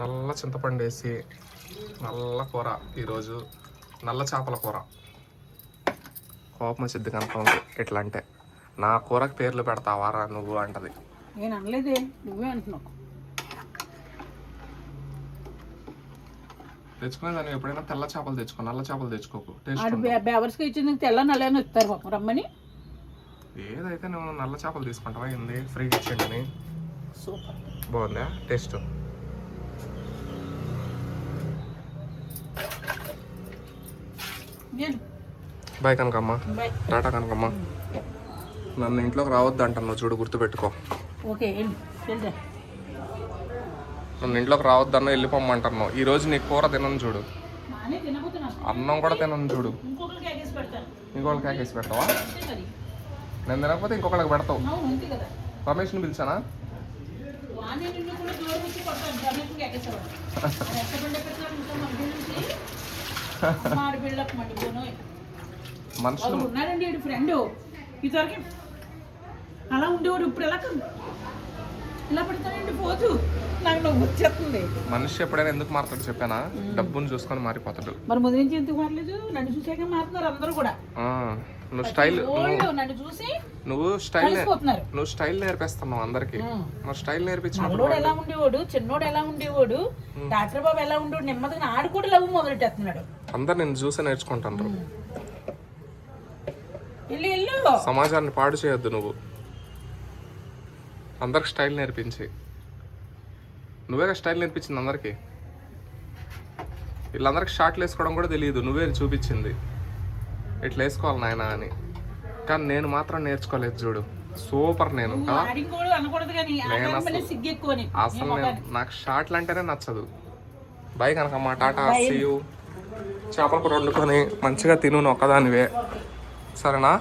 నల్ల చింతపండు వేసి నల్ల కూర ఈరోజు నల్ల చేపల కూర. కోపం వచ్చింది కనుక ఎట్లా అంటే నా కూరకు పేర్లు పెడతావారా నువ్వు అంటది. నేను అనలేదే నువ్వే అంటున్నావు. తెచ్చుకునే దాన్ని ఎప్పుడైనా తెల్ల చేపలు తెచ్చుకో నల్ల చేపలు తెచ్చుకోకు. ఆడు బేవర్స్కి ఇచ్చింది తెల్ల నల్లని ఇస్తారు పాపం రమ్మని. ఏదైతే నువ్వు నల్ల చేపలు తీసుకుంటావా ఏంది ఫ్రీగా ఇచ్చేయండి సూపర్. బాగుందా? Taste? Bye Kanakamma. Tata Kanakamma. నన్ను ఇంట్లోకి రావద్దు అంటాను చూడు గుర్తుపెట్టుకో. నన్ను ఇంట్లోకి రావద్దన్న వెళ్ళిపోమ్మంటాను ఈ రోజు నీ కూర తినను చూడు. అన్నం కూడా తినను చూడు. ఇంకొకరికి కేకేసి పెడతావా? మరి. నేను తినకపోతే ఇంకొకళ్ళకి పెడతావు. రమేష్ని పిలిచానా? మనుషులు. వీడి ఫ్రెండ్. ఇదివరకు అలా ఉండేవాడు ఇప్పుడు ఎలా ఇలా పెడతానండి పోతు. నాకు నవ్వు వచ్చేస్తుంది. మనిషి ఎప్పుడైనా ఎందుకు మారుతాడు చెప్పానా? డబ్బును చూసుకొని మారిపోతాడు. మరి ముందు నుంచి ఎందుకు మారలేదు? నన్ను చూసాక మారుతున్నారు అందరూ కూడా. నువ్వు స్టైల్ నన్ను చూసి నువ్వు స్టైల్ నువ్వు స్టైల్ నేర్పిస్తున్నావు అందరికి. నువ్వు స్టైల్ నేర్పించినప్పుడు ఎలా ఉండేవాడు? చిన్నోడు ఎలా ఉండేవాడు? డాక్టర్ బాబు ఎలా ఉండేవాడు? నెమ్మదిగా ఆడు కూడా లవ్ మొదలెట్టేస్తున్నాడు. అందరు నేను చూసి నేర్చుకుంటాను సమాజాన్ని పాడు చేయొద్దు నువ్వు. అందరికి స్టైల్ నేర్పించి. నువ్వే స్టైల్ నేర్పించింది అందరికి. వీళ్ళందరికి షార్ట్లు వేసుకోవడం కూడా తెలియదు. నువ్వే చూపించింది. ఇట్లా వేసుకోవాలి నాయన అని. కానీ నేను మాత్రం నేర్చుకోలేదు చూడు. సూపర్ నేను. అసలు నాకు. షార్ట్లు అంటేనే నచ్చదు. బాయ్ కనకమ్మ టాటా సీయు చేపల కూర వండుకొని మంచిగా తిను ఒక్కదానివే. సరేనా?